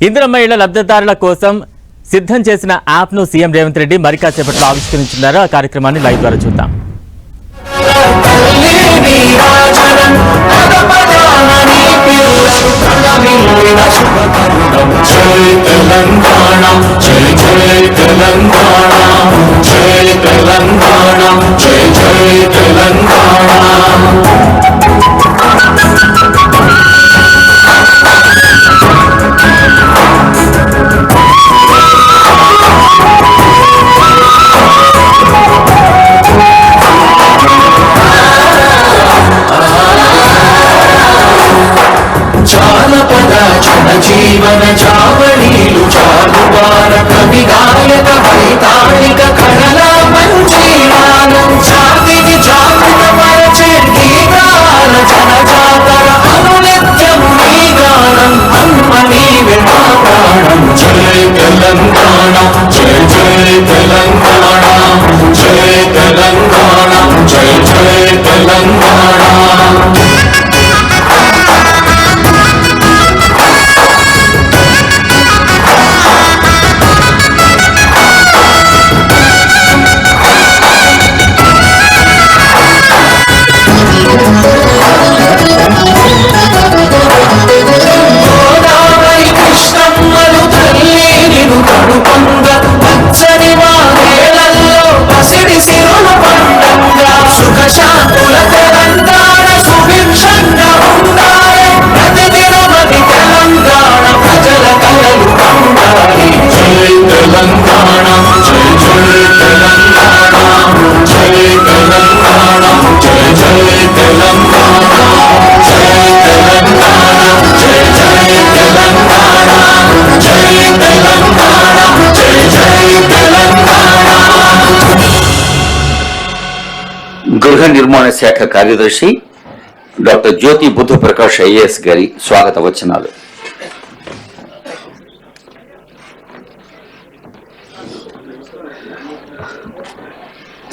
ఇందిరమ్మ ఇళ్ళ లబ్ధిదారుల కోసం సిద్ధం చేసిన యాప్ను సీఎం రేవంత్ రెడ్డి మరికాసేపట్లో ఆవిష్కరించున్నారు ఆ కార్యక్రమాన్ని లైవ్ ద్వారా చూద్దాం. తెలంగాణ తెలంగాణ జీవన చావళీలు చాలువార కవి గాయక వైతాళిక గృహ నిర్మాణ శాఖ కార్యదర్శి డాక్టర్ జ్యోతి బుద్ధ ప్రకాష్ ఐఏఎస్ గారి స్వాగత వచనాలు.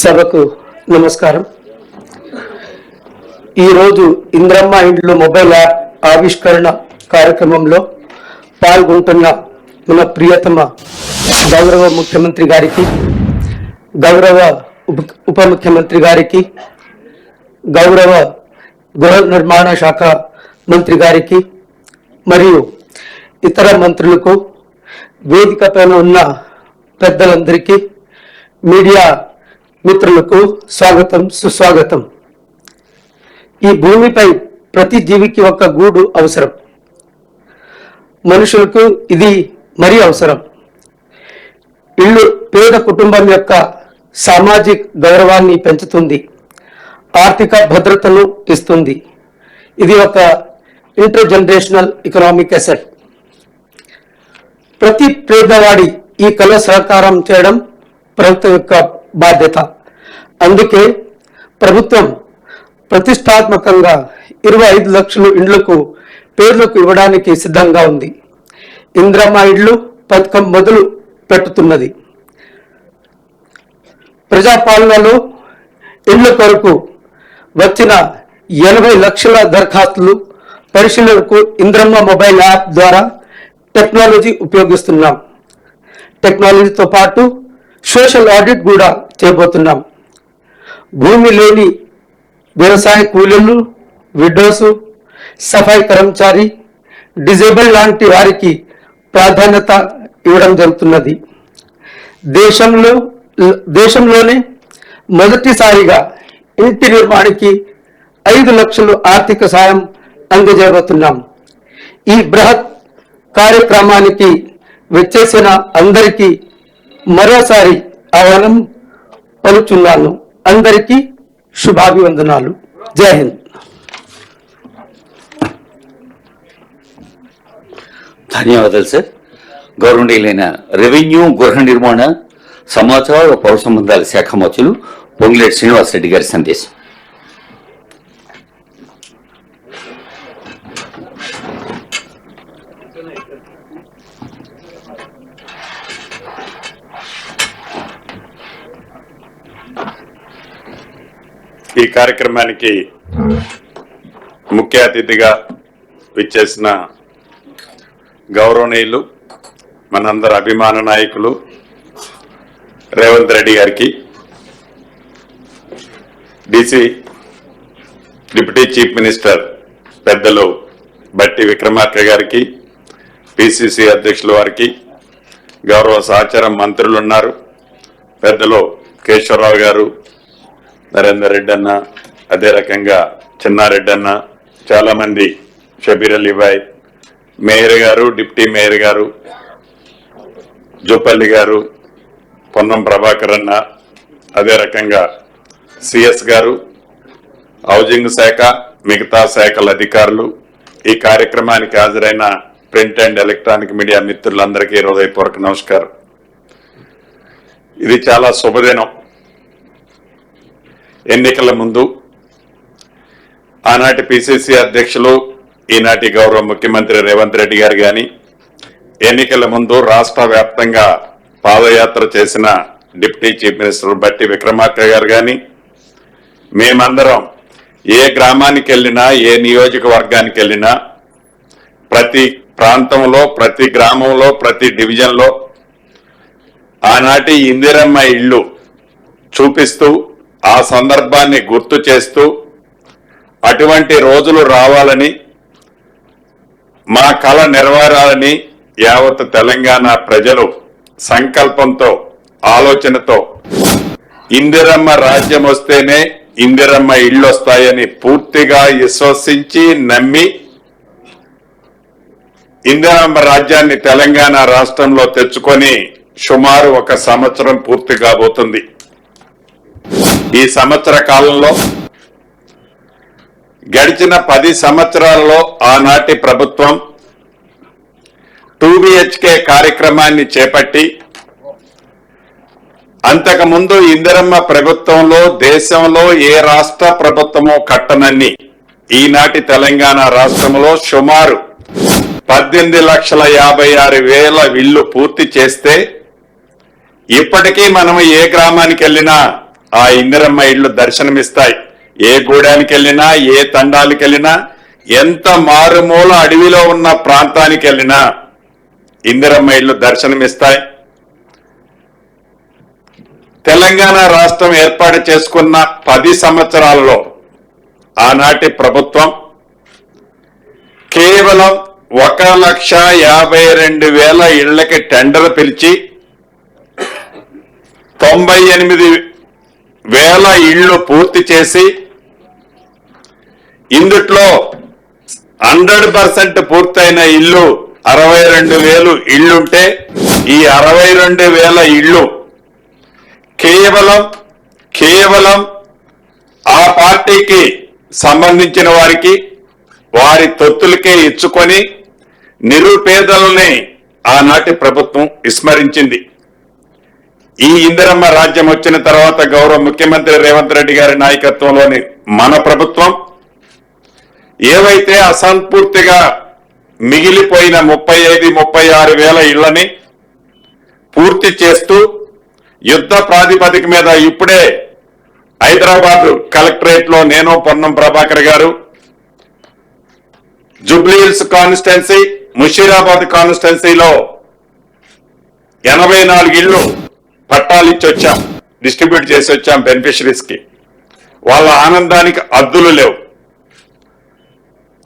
సభకు నమస్కారం. ఈరోజు ఇంద్రమ్మ ఇండ్లు మొబైల్ యాప్ ఆవిష్కరణ కార్యక్రమంలో పాల్గొంటున్న మన ప్రియతమ గౌరవ ముఖ్యమంత్రి గారికి గౌరవ ఉప ఉప ముఖ్యమంత్రి గారికి గౌరవ గృహ నిర్మాణ శాఖ మంత్రి గారికి మరియు ఇతర మంత్రులకు వేదిక పైన ఉన్న పెద్దలందరికీ మీడియా మిత్రులకు స్వాగతం సుస్వాగతం. ఈ భూమిపై ప్రతి జీవికి ఒక గూడు అవసరం. మనుషులకు ఇది మరీ అవసరం. ఇల్లు పేద కుటుంబం యొక్క సామాజిక గౌరవాన్ని పెంచుతుంది. ఆర్థిక భద్రతను ఇస్తుంది. ఇది ఒక ఇంటర్ జనరేషనల్ ఎకనామిక్ అసెట్ ప్రతి పేదవాడి ఈ కళ సహకారం చేయడం ప్రభుత్వం యొక్క బాధ్యత. అందుకే ప్రభుత్వం ప్రతిష్టాత్మకంగా ఇరవై ఐదు లక్షలు ఇండ్లకు పేర్లకు ఇవ్వడానికి సిద్ధంగా ఉంది. ఇంద్రమ్మ ఇండ్లు పథకం మొదలు పెట్టుతున్నది. ప్రజాపాలనలో ఇళ్ళ కొరకు వచ్చిన ఎనభై లక్షల దరఖాస్తులు పరిశీలనకు ఇంద్రమ్మ మొబైల్ యాప్ ద్వారా టెక్నాలజీ ఉపయోగిస్తున్నాం. టెక్నాలజీతో పాటు సోషల్ ఆడిట్ కూడా చేయబోతున్నాం. భూమి లేని వ్యవసాయ కూలీలు విడోస్ సఫాయి కర్మచారి డిజేబుల్ లాంటి వారికి ప్రాధాన్యత ఇవ్వడం జరుగుతున్నది. దేశంలో దేశంలోనే మొదటిసారిగా ఇంటి నిర్మాణానికి ఐదు లక్షలు ఆర్థిక సాయం అందజేయబోతున్నాం. ఈ బృహత్ కార్యక్రమానికి వచ్చేసిన అందరికీ మరోసారి ఆహ్వానం పలుచున్నాను. అందరికీ శుభాభివందనాలు. జై హింద్. ధన్యవాదాలు సార్. గవర్నమెంట్ రెవెన్యూ గృహ నిర్మాణ సమాచార పౌర సంబంధాల శాఖ మంత్రులు పొంగులేటి శ్రీనివాసరెడ్డి గారి సందేశం. ఈ కార్యక్రమానికి ముఖ్య అతిథిగా విచ్చేసిన గౌరవనీయులు మనందరి అభిమాన నాయకులు రేవంత్ రెడ్డి గారికి బీసీ డిప్యూటీ చీఫ్ మినిస్టర్ పెద్దలు బట్టి విక్రమార్క గారికి పిసిసి అధ్యక్షుల వారికి గౌరవ సహచార మంత్రులు ఉన్నారు. పెద్దలు కేశవరావు గారు నరేందర్ రెడ్డి అన్న అదే రకంగా చిన్నారెడ్డి అన్న చాలామంది షబీర్ అలీబాయ్ మేయర్ గారు డిప్యూటీ మేయర్ గారు జూపల్లి గారు పొన్నం ప్రభాకర్ అన్న అదే రకంగా సిఎస్ గారు హౌజింగ్ శాఖ మిగతా శాఖల అధికారులు ఈ కార్యక్రమానికి హాజరైన ప్రింట్ అండ్ ఎలక్ట్రానిక్ మీడియా మిత్రులందరికీ హృదయపూర్వక నమస్కారం. ఇది చాలా శుభదినం. ఎన్నికల ముందు ఆనాటి పిసిసి అధ్యక్షులు ఈనాటి గౌరవ ముఖ్యమంత్రి రేవంత్ రెడ్డి గారు కానీ ఎన్నికల ముందు రాష్ట్ర వ్యాప్తంగా పాదయాత్ర చేసిన డిప్యూటీ చీఫ్ మినిస్టర్ బట్టి విక్రమార్క గారు కానీ మేమందరం ఏ గ్రామానికి వెళ్ళినా ఏ నియోజకవర్గానికి వెళ్ళినా ప్రతి ప్రాంతంలో ప్రతి గ్రామంలో ప్రతి డివిజన్లో ఆనాటి ఇందిరమ్మ ఇళ్ళు చూపిస్తూ ఆ సందర్భాన్ని గుర్తు చేస్తూ అటువంటి రోజులు రావాలని మా కళ నెరవేరాలని యావత్ తెలంగాణ ప్రజలు సంకల్పంతో ఆలోచనతో ఇందిరమ్మ రాజ్యం వస్తేనే ఇందిరమ్మ ఇళ్ళు వస్తాయని పూర్తిగా విశ్వసించి నమ్మి ఇందిరమ్మ రాజ్యాన్ని తెలంగాణ రాష్ట్రంలో తెచ్చుకొని సుమారు ఒక సంవత్సరం పూర్తి కాబోతుంది. ఈ సంవత్సర కాలంలో గడిచిన పది సంవత్సరాల్లో ఆనాటి ప్రభుత్వం టూ బిహెచ్కే కార్యక్రమాన్ని చేపట్టి అంతకుముందు ఇందిరమ్మ ప్రభుత్వంలో దేశంలో ఏ రాష్ట్ర ప్రభుత్వమో కట్టనన్ని. ఈనాటి తెలంగాణ రాష్ట్రంలో సుమారు పద్దెనిమిది లక్షల యాభై ఆరు వేల ఇళ్ళు పూర్తి చేస్తే ఇప్పటికీ మనం ఏ గ్రామానికి వెళ్ళినా ఆ ఇందిరమ్మ ఇళ్ళు దర్శనమిస్తాయి. ఏ గూడానికి వెళ్ళినా ఏ తండాలకు వెళ్ళినా ఎంత మారుమూల అడవిలో ఉన్న ప్రాంతానికి వెళ్ళినా ఇందిరమ్మ ఇళ్ళు దర్శనమిస్తాయి. తెలంగాణ రాష్ట్రం ఏర్పాటు చేసుకున్న పది సంవత్సరాలలో ఆనాటి ప్రభుత్వం కేవలం ఒక లక్ష యాభై రెండు వేల ఇళ్ళకి టెండర్ పిలిచి తొంభై ఎనిమిది వేల ఇళ్ళు పూర్తి చేసి ఇందుట్లో హండ్రెడ్ పర్సెంట్ పూర్తయిన ఇల్లు అరవై రెండు వేలు ఇళ్ళుంటే ఈ అరవై రెండు వేల ఇళ్ళు కేవలం కేవలం ఆ పార్టీకి సంబంధించిన వారికి వారి తొత్తులకే ఇచ్చుకొని నిరుపేదలని ఆనాటి ప్రభుత్వం విస్మరించింది. ఈ ఇందిరమ్మ రాజ్యం వచ్చిన తర్వాత గౌరవ ముఖ్యమంత్రి రేవంత్ రెడ్డి గారి నాయకత్వంలోని మన ప్రభుత్వం ఏవైతే అసంపూర్తిగా మిగిలిపోయిన ముప్పై ఐదు ముప్పై ఆరు వేల ఇళ్ళని పూర్తి చేస్తూ యుద్ధ ప్రాతిపదిక మీద ఇప్పుడే హైదరాబాద్ కలెక్టరేట్లో నేను పొన్నం ప్రభాకర్ గారు జుబ్లీహిల్స్ కాన్స్టిట్యున్సీ ముషీరాబాద్ కాన్స్టిట్యున్సీలో ఎనభై నాలుగు ఇళ్ళు పట్టాలు ఇచ్చి వచ్చాం డిస్ట్రిబ్యూట్ చేసి వచ్చాం బెనిఫిషరీస్కి. వాళ్ళ ఆనందానికి అద్దులు లేవు.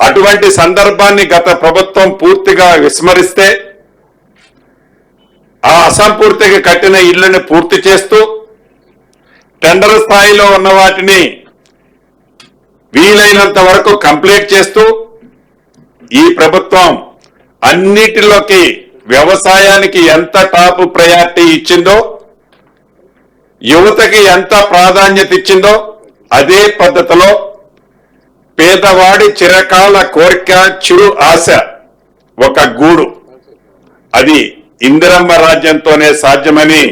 అటువంటి సందర్భాన్ని గత ప్రభుత్వం పూర్తిగా విస్మరిస్తే అసంపూర్తిగా కట్టిన ఇళ్ళను పూర్తి చేస్తూ టెండర్ స్థాయిలో ఉన్న వాటిని వీలైనంత వరకు కంప్లీట్ చేస్తూ ఈ ప్రభుత్వం అన్నిటిలోకి వ్యవసాయానికి ఎంత టాప్ ప్రయారిటీ ఇచ్చిందో యువతకి ఎంత ప్రాధాన్యత ఇచ్చిందో అదే పద్ధతిలో పేదవాడి చిరకాల కోరిక చిరు ఆశ ఒక గూడు. అది ఇందిరమ్మ రాజ్యంతోనే సాధ్యమని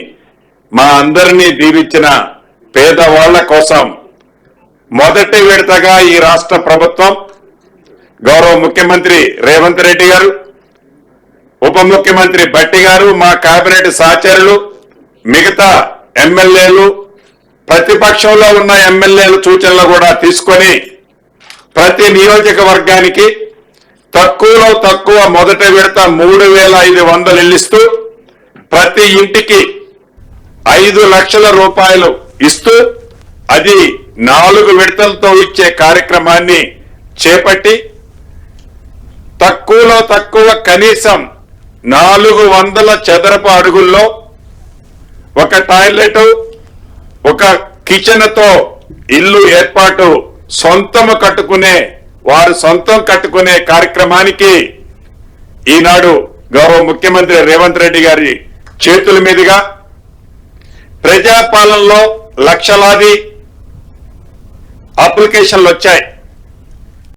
మా అందరినీ దీవించిన పేదవాళ్ళ కోసం మొదటి విడతగా ఈ రాష్ట్ర ప్రభుత్వం గౌరవ ముఖ్యమంత్రి రేవంత్ రెడ్డి గారు ఉప ముఖ్యమంత్రి భట్టి గారు మా కేబినెట్ సహచరులు మిగతా ఎమ్మెల్యేలు ప్రతిపక్షంలో ఉన్న ఎమ్మెల్యేల సూచనలు కూడా తీసుకొని ప్రతి నియోజకవర్గానికి తక్కువలో తక్కువ మొదటి విడత మూడు వేల ఐదు వందలు ఇల్లిస్తూ ప్రతి ఇంటికి ఐదు లక్షల రూపాయలు ఇస్తూ అది నాలుగు విడతలతో ఇచ్చే కార్యక్రమాన్ని చేపట్టి తక్కువలో తక్కువ కనీసం నాలుగు వందల చదరపు అడుగుల్లో ఒక టాయిలెట్ ఒక కిచెన్తో ఇల్లు ఏర్పాటు సొంతము కట్టుకునే వారు సొంతం కట్టుకునే కార్యక్రమానికి ఈనాడు గౌరవ ముఖ్యమంత్రి రేవంత్ రెడ్డి గారి చేతుల మీదుగా ప్రజాపాలనలో లక్షలాది అప్లికేషన్లు వచ్చాయి.